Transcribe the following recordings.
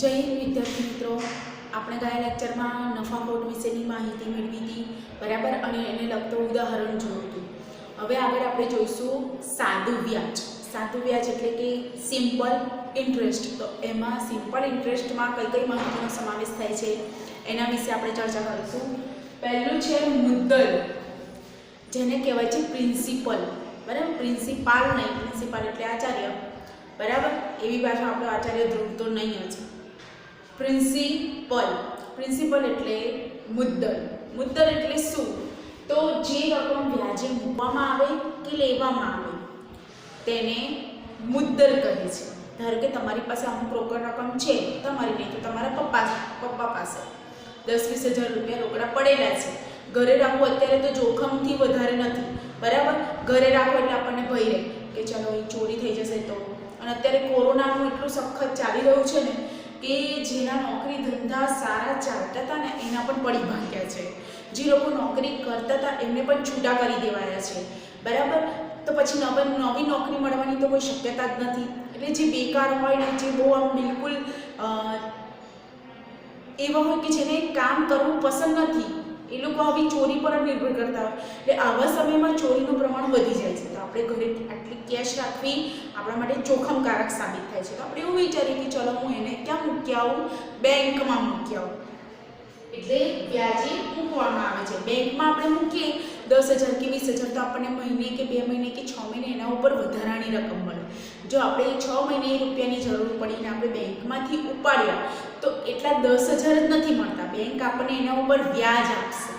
જય હિન્દ વિદ્યાર્થી મિત્રો. આપણે ગયા લેક્ચરમાં નફાખોટ વિશેની માહિતી મેળવી હતી. બરાબર? અને એને લગતું ઉદાહરણ જોયું હતું. હવે આગળ આપણે જોઈશું સાદું વ્યાજ. સાદું વ્યાજ એટલે કે સિમ્પલ ઇન્ટરેસ્ટ તો એમાં સિમ્પલ ઇન્ટરેસ્ટમાં કઈ કઈ માહિતીનો સમાવેશ થાય છે? એના વિશે આપણે ચર્ચા કરીશું. પહેલું છે મુદ્દલ. જેને કહેવાય છે પ્રિન્સિપલ બરાબર? પ્રિન્સિપાલ નહીં. પ્રિન્સિપાલ એટલે આચાર્ય. બરાબર? એવી ભાષા આપણો આચાર્ય ધ્રુવ તો નહીં જ. પ્રિન્સિપલ. પ્રિન્સિપલ એટલે મુદ્દલ. મુદ્દલ એટલે શું? તો જે રકમ વ્યાજે મૂકવામાં આવે કે લેવામાં આવે, તેને મુદ્દલ કહે છે. ધારો કે તમારી પાસે અમુક રોકડ રકમ છે, તમારી નહીં તો તમારા પપ્પા પપ્પા પાસે. દસ વીસ હજાર રૂપિયા રોકડા પડેલા છે. ઘરે રાખવું અત્યારે તો જોખમથી વધારે નથી. બરાબર? ઘરે રાખો એટલે આપણને ભય રહે કે ચલો એ ચોરી થઈ જશે તો. અને અત્યારે કોરોનાનું એટલું સખત ચાલી રહ્યું છે ને કે જેના નોકરી ધંધા સારા ચાલતા હતા ને એના પણ પડી ભાગ્યા છે. જે લોકો નોકરી કરતા હતા એમને પણ છૂટા કરી દેવાયા છે. બરાબર? તો પછી નવ નવી નોકરી મળવાની તો કોઈ શક્યતા જ નથી. એટલે જે બેકાર હોય ને જે બહુ આમ બિલકુલ એવા હોય કે જેને કામ કરવું પસંદ નથી, એ લોકો આવી ચોરી પર નિર્ભર કરતા હોય. એટલે આવા સમયમાં ચોરીનું પ્રમાણ વધી જાય છે. આપણે ઘરે આટલી કેશ રાખવી આપણા માટે જોખમકારક સાબિત થાય છે. તો આપણે એવું વિચારીએ કે ચલો હું એને ક્યાં મૂકી આવું? બેંકમાં મૂકી આવું. એટલે વ્યાજે મૂકવામાં આવે છે. બેંકમાં આપણે મૂકીએ દસ હજાર કે વીસ હજાર તો આપણને મહિને કે બે મહિને કે છ મહિને એના ઉપર વધારાની રકમ મળે. જો આપણે છ મહિને રૂપિયાની જરૂર પડીને આપણે બેંકમાંથી ઉપાડ્યા, તો એટલા દસ હજાર જ નથી મળતા. બેંક આપણને એના ઉપર વ્યાજ આપશે.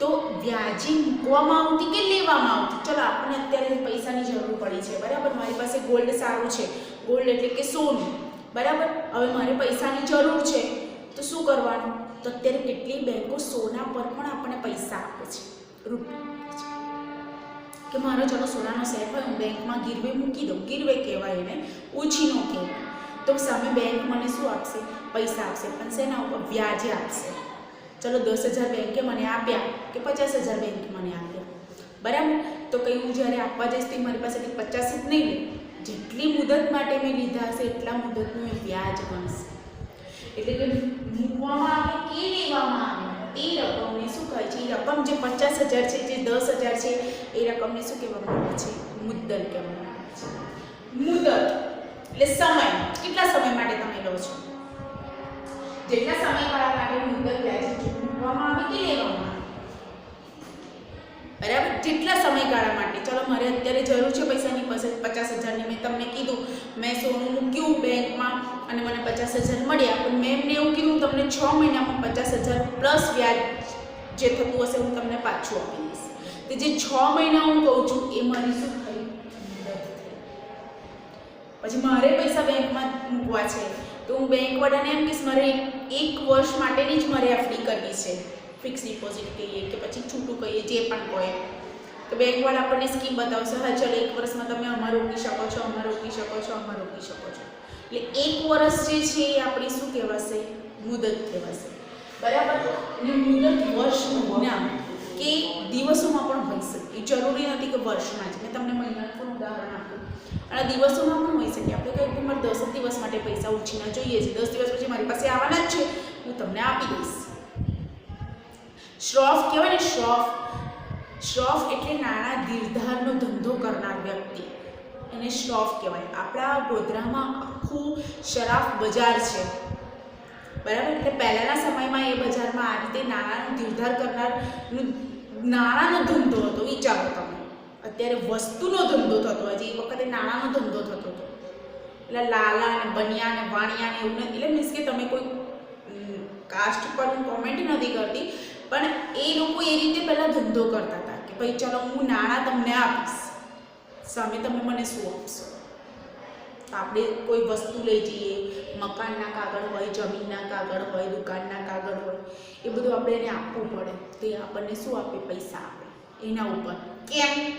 તો વ્યાજે મૂકવામાં આવતી કે લેવામાં આવતી? ચલો, આપણને અત્યારે પૈસાની જરૂર પડી છે, બરાબર? મારી પાસે ગોલ્ડ સારું છે. ગોલ્ડ એટલે કે સોનું. બરાબર? હવે મારે પૈસાની જરૂર છે. તો શું કરવાનું? તો અત્યારે કેટલી બેંકો સોના પર પણ આપણને પૈસા આપે છે. રૂપિયા કે મારો ચલો સોનાનો સેટ હોય, હું બેંકમાં ગીરવે મૂકી દઉં. ગીરવે કહેવાય એને ઉછીનો કહેવાય. તો સામે બેંક મને શું આપશે? પૈસા આપશે. પણ શેના ઉપર વ્યાજે આપશે. ચલો દસ હજાર બેંકે મને આપ્યા કે પચાસ હજાર બેંકે મને આપ્યા. બરાબર? તો કંઈ હું જ્યારે આપવા જઈશ તે મારી પાસેથી પચાસ જ નહીં લે. જેટલી મુદત માટે મેં લીધા હશે, એટલા મુદતનું એ વ્યાજ બનશે. એટલે કે મૂકવામાં આવે કે લેવામાં આવે? તે રકમને શું કહે છે? એ રકમ જે પચાસ હજાર છે, જે દસ હજાર છે, એ રકમને શું કહેવામાં આવે છે? મુદ્દત કહેવામાં આવે છે. મુદત. એટલે સમય. કેટલા સમય માટે તમે લો છો? જેટલા સમયગાળા માટે મુદ્દલ વ્યાજ મૂકવામાં આવે કે લેવામાં બરાબર, જેટલા સમયગાળા માટે. ચલો, મારે અત્યારે જરૂર છે પૈસાની પાસે પચાસ હજારની મેં તમને કીધું. મેં સોનું મૂક્યું બેંકમાં અને મને પચાસ હજાર મળ્યા. પણ મેં એમને એવું કીધું, તમને છ મહિનામાં પચાસ હજાર પ્લસ વ્યાજ જે થતું હશે, હું તમને પાછું આપી દઈશ. તો જે છ મહિના હું કહું છું, એ મારી શું થયું પછી મારે પૈસા બેંકમાં મૂકવા છે. તો હું વડાને એમ કહીશ, મારે એક વર્ષ માટેની જ મારે એફડી કરવી છે. ફિક્સ ડિપોઝિટ કહીએ કે પછી છૂટું કહીએ, જે પણ હોય. તો બેંકવાળા આપણને સ્કીમ બતાવશે, હા, ચાલો એક વર્ષમાં તમે અમારે રોકી શકો છો, અમારે રોકી શકો છો, અમારે રોકી શકો છો. એટલે એક વર્ષ જે છે એ આપણી શું કહેવાશે? મુદત કહેવાશે. બરાબર? અને મુદત વર્ષનું નામ કે દિવસોમાં પણ હોઈ શકે. એ જરૂરી નથી કે વર્ષમાં જ. મેં તમને મહિનાનું પણ ઉદાહરણ આપ્યું અને દિવસોમાં પણ હોઈ શકે. આપણે કંઈ મારે દસ દિવસ માટે પૈસા ઉછીના જોઈએ છે. દસ દિવસ પછી મારી પાસે આવવાના જ છે. હું તમને આપી દઈશ. શ્રોફ, કહેવાય ને શ્રોફ? શ્રોફ એટલે નાણાં ધીરધારનો ધંધો કરનાર વ્યક્તિ. એને શ્રોફ કહેવાય. આપણા ગોધરામાં આખું શરાફ બજાર છે. બરાબર? એટલે પહેલાંના સમયમાં એ બજારમાં આ રીતે નાણાંનો ધીરધાર કરનાર નાણાંનો ધંધો હતો. વિચારો તમે. અત્યારે વસ્તુનો ધંધો થતો હજી એ વખતે નાણાંનો ધંધો થતો હતો. એટલે લાલા ને બનિયા ને વાણિયા ને એવું નથી એટલે મીન્સ કે તમે કોઈ કાસ્ટ પર હું કોમેન્ટ નથી કરતી, પણ એ લોકો એ રીતે પહેલાં ધંધો કરતા હતા કે ભાઈ ચલો હું નાણાં તમને આપીશ. સામે તમે મને શું આપશો? તો આપણે કોઈ વસ્તુ લઈ જઈએ. મકાનના કાગળ હોય, જમીનના કાગળ હોય, દુકાનના કાગળ હોય, એ બધું આપણે એને આપવું પડે. તો એ આપણને શું આપે? પૈસા આપે. એના ઉપર. કેમ?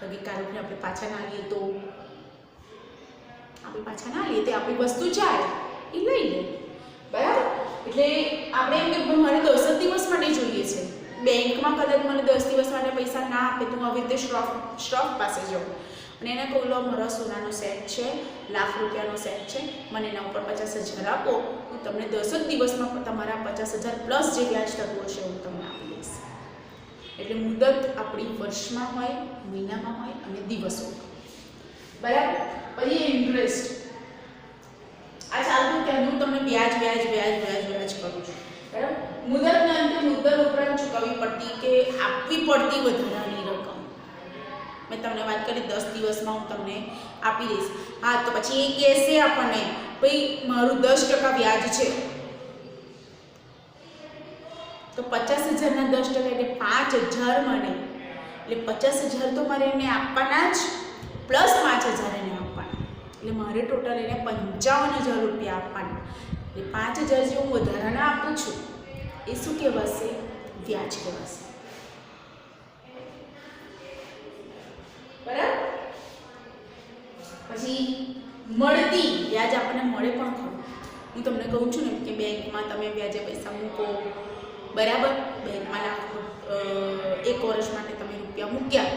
તો કે કારણ કે આપણે પાછા ના લઈએ તો? આપણે પાછા ના લઈએ તો આપણી વસ્તુ જાય. એ લઈ લે. બરાબર? એટલે આપણે એમ કે મારે દસ જ દિવસ માટે જોઈએ છે. બેંકમાં કદાચ મને દસ દિવસ માટે પૈસા ના આપે તો હું આવી રીતે શ્રોફ શ્રોફ પાસે જાઉં. અને એને કહું, લો, મારો સોનાનો સેટ છે, લાખ રૂપિયાનો સેટ છે, મને એના ઉપર પચાસ હજાર આપો. હું તમને દસ જ દિવસમાં તમારા પચાસ હજાર પ્લસ જે વ્યાજ થતું હશે હું તમને એટલે મુદત આપણી વર્ષમાં હોય, મહિનામાં હોય અને દિવસોમાં બરાબર? પછી ઇન્ટરેસ્ટ આ ચાલતું કે હું તમને વ્યાજ વ્યાજ વ્યાજ વ્યાજ વ્યાજ કરું છું. બરાબર? મુદતના અંતે મુદત ઉપરાંત ચૂકવવી પડતી કે આપવી પડતી વધારાની રકમ? મેં તમને વાત કરી, દસ દિવસમાં હું તમને આપી દઈશ. હા, તો પછી એ કહેશે આપણને, ભાઈ, મારું દસ ટકા વ્યાજ છે. તો પચાસ હજારના દસ ટકા એટલે પાંચ હજાર મને એટલે પચાસ હજાર તો મારે એને આપવાના જ, પ્લસ પાંચ હજાર એને આપવાના. એટલે મારે ટોટલ એને પંચાવન હજાર રૂપિયા આપવાના. એટલે પાંચ હજાર જે હું વધારાના આપું છું, એ શું કહેવાશે? વ્યાજ કહેવાશે. બરાબર? પછી મળતી, વ્યાજ આપણને મળે પણ ખરું. હું તમને કહું છું ને કે બેંકમાં તમે વ્યાજે પૈસા મૂકો બરાબર? બેંકમાં લાખ એક વર્ષ માટે તમે રૂપિયા મૂક્યા.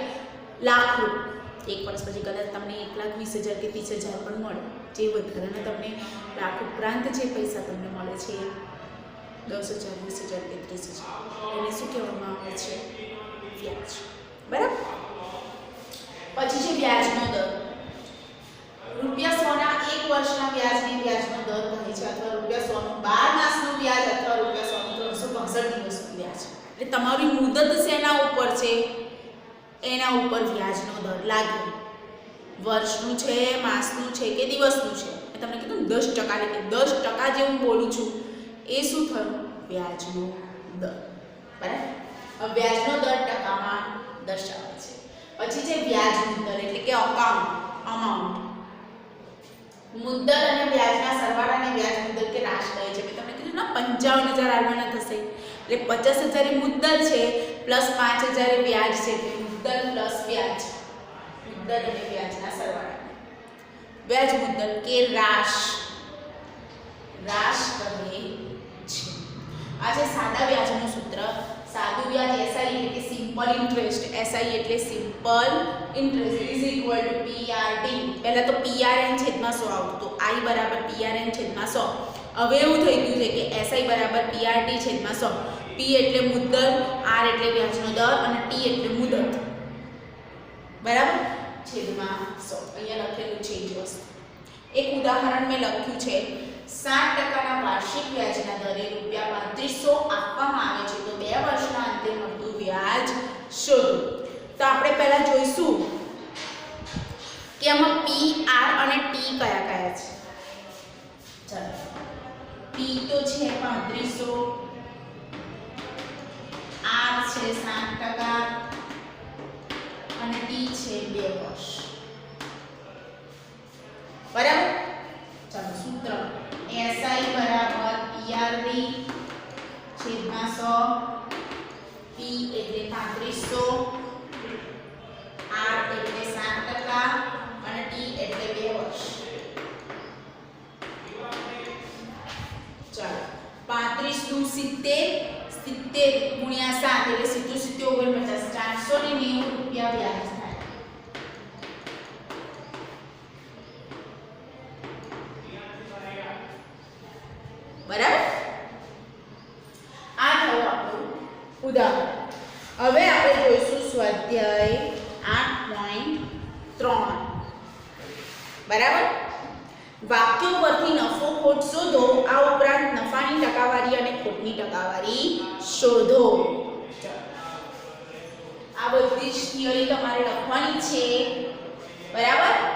લાખ એક વર્ષ પછી કદાચ તમને એક લાખ વીસ હજાર કે ત્રીસ હજાર પણ મળે. જે વધારાના તમને લાખ ઉપરાંત જે પૈસા તમને મળે છે, દસ હજાર, વીસ હજાર કે ત્રીસ હજાર. એને શું કહેવામાં આવે છે? વ્યાજ. બરાબર? પછી છે વ્યાજનો દર. રૂપિયા સોના એક વર્ષના વ્યાજની વ્યાજનો દર કહે છે, અથવા રૂપિયા સોનું બાર વ્યાજ અથવા રૂપિયા સોનું ત્રણસો દિવસ વ્યાજ એટલે તમારી મુદત શેના ઉપર છે? એના ઉપર વ્યાજનો દર લાગે. વર્ષનું છે, માસનું છે કે દિવસનું છે? મેં તમને કીધું દસ ટકા એટલે દસ ટકા જે હું બોલું છું, એ શું થયું? વ્યાજનો દર. બરાબર? વ્યાજનો દર ટકામાં દર્શાવે છે. પછી છે વ્યાજનું દર એટલે કે અકાઉન્ટ અમાઉન્ટ મુદ્દર અને વ્યાજના સરવાળાને વ્યાજ મુદ્દલ કે રાશ કહે છે. મેં તમને કીધું ને, પંચાવન હજાર આવવાના થશે. એટલે પચાસ હજાર એ મુદ્દલ છે, પ્લસ પાંચ હજાર એ વ્યાજ છે, એટલે મુદ્દલ પ્લસ વ્યાજ. મુદ્દલ અને વ્યાજના સરવાળા. વ્યાજ મુદ્દલ કે રાશ? રાશ કહે છે. આ છે સાદા વ્યાજનું સૂત્ર, સાદું વ્યાજ એસઆઈ એટલે સિમ્પલ ઇન્ટરેસ્ટ એસઆઈ એટલે simple interest is equal to PRT પહેલાં તો પીઆરએન છેદમાં સો આવતું તો આઈ બરાબર પીઆરએન છેદમાં સો. હવે એવું થઈ ગયું છે કે એસઆઈ બરાબર પીઆરટી છેદમાં 100 પી એટલે મુદ્દલ આર એટલે વ્યાજનો દર અને ટી એટલે મુદત. બરાબર? છેદમાં સો. અહીંયા લખેલું છે જ એક ઉદાહરણ મેં લખ્યું છે. સાત ટકાના વાર્ષિક વ્યાજના દરે રૂપિયા પાંત્રીસો આપવામાં આવે છે તો બે વર્ષના અંતે મળતું વ્યાજ શોધો. તો આપણે પહેલા જોઈશું કે આમાં પી આર અને ટી કયા કયા છે. ચાલો. પી તો છે પાંત્રીસો. છે સાત ટકા અને ટી છે બે વર્ષ. બરાબર? ચાલો, સૂત્ર. એસઆઈ બરાબર પીઆરડી છેદમાં સો, પી એટલે પાંત્રીસો, આર એટલે સાત ટકા અને ટી એટલે બે વર્ષ ચાલો પાંત્રીસનું સિત્તેર સિત્તેર ગુણ્યા સાત એટલે સીધું સિત્તેર ઓગણપચાસ ચારસો ને નેવું રૂપિયા વ્યાજ થાય બરાબર આ થયું આપણું ઉદાહરણ. હવે આપણે જોઈશું સ્વાધ્યાય આઠ પોઈન્ટ ત્રણ. બરાબર? વાક્યો પરથી નફો ખોટ શોધો, આ ઉપરાંત નફાની ટકાવારી અને ખોટની ટકાવારી શોધો. આ બધી જ થિયરી તમારે લખવાની છે. બરાબર?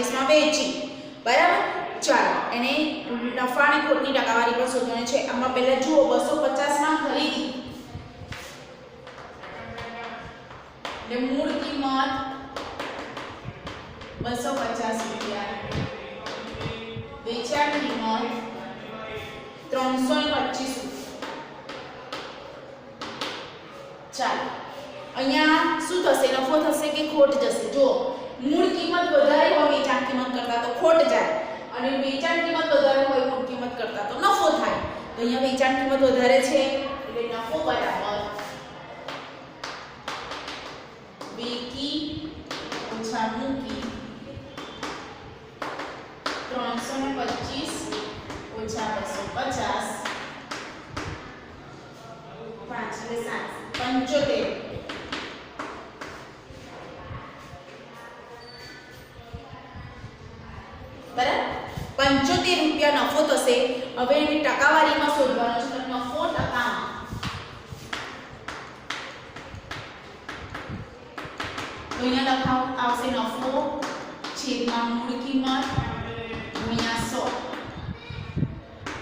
પચીસમાં વેચી બરાબર? ચાલો, એને નફા અને ખોટની ટકાવારી પણ શોધવાની છે. આમાં પહેલા જુઓ, બસો પચાસમાં ખરીદી. મૂળ કિંમત બસો પચાસ રૂપિયા. વેચાણ કિંમત ત્રણસો ને રૂપિયા. ચાલો, અહીંયા શું થશે નફો થશે કે ખોટ જશે જો મૂળ કિંમત વધારે હોય વેચાણ કિંમત કરતા તો ખોટ જાય અને વેચાણ કિંમત વધારે હોય મૂળ કિંમત કરતા તો નફો થાય તો અહીંયા વેચાણ કિંમત વધારે છે એટલે નફો બરાબર. વેકી ઓછા મૂકી ત્રણસો ને પચીસ ઓછા બસો પચાસ. પાંચ એટલે સાત. પંચોતેર બરાબર પંચોતેર રૂપિયા નફો થશે હવે એની ટકાવારીમાં શોધવાનો છે. નફો ટકામાં તો અહીંયા લખાવ, આવશે નફો, છેદમાં મૂળ કિંમત, ગુણ્યા સો.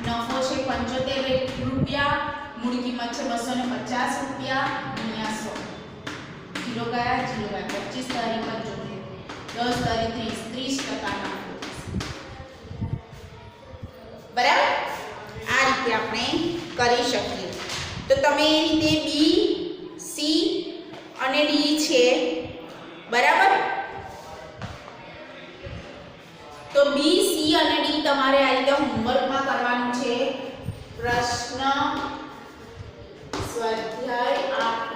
નફો છે પંચોતેર રૂપિયા, મૂળ કિંમત છે બસો ને પચાસ રૂપિયા, ગુણ્યા સો. જીરો ગયા જીરો ગયા, પચીસ તારીખ પંચોતેર. દસ તારીખ ત્રીસ ત્રીસ ટકા બરાબર? આ રીતે આપણે કરી શકીએ. તો તમે એ રીતે બી સી અને ડી છે. બરાબર? તો બી સી અને ડી તમારે આ રીતે હોમવર્કમાં કરવાનું છે. પ્રશ્ન સ્વાધ્યાય આઠ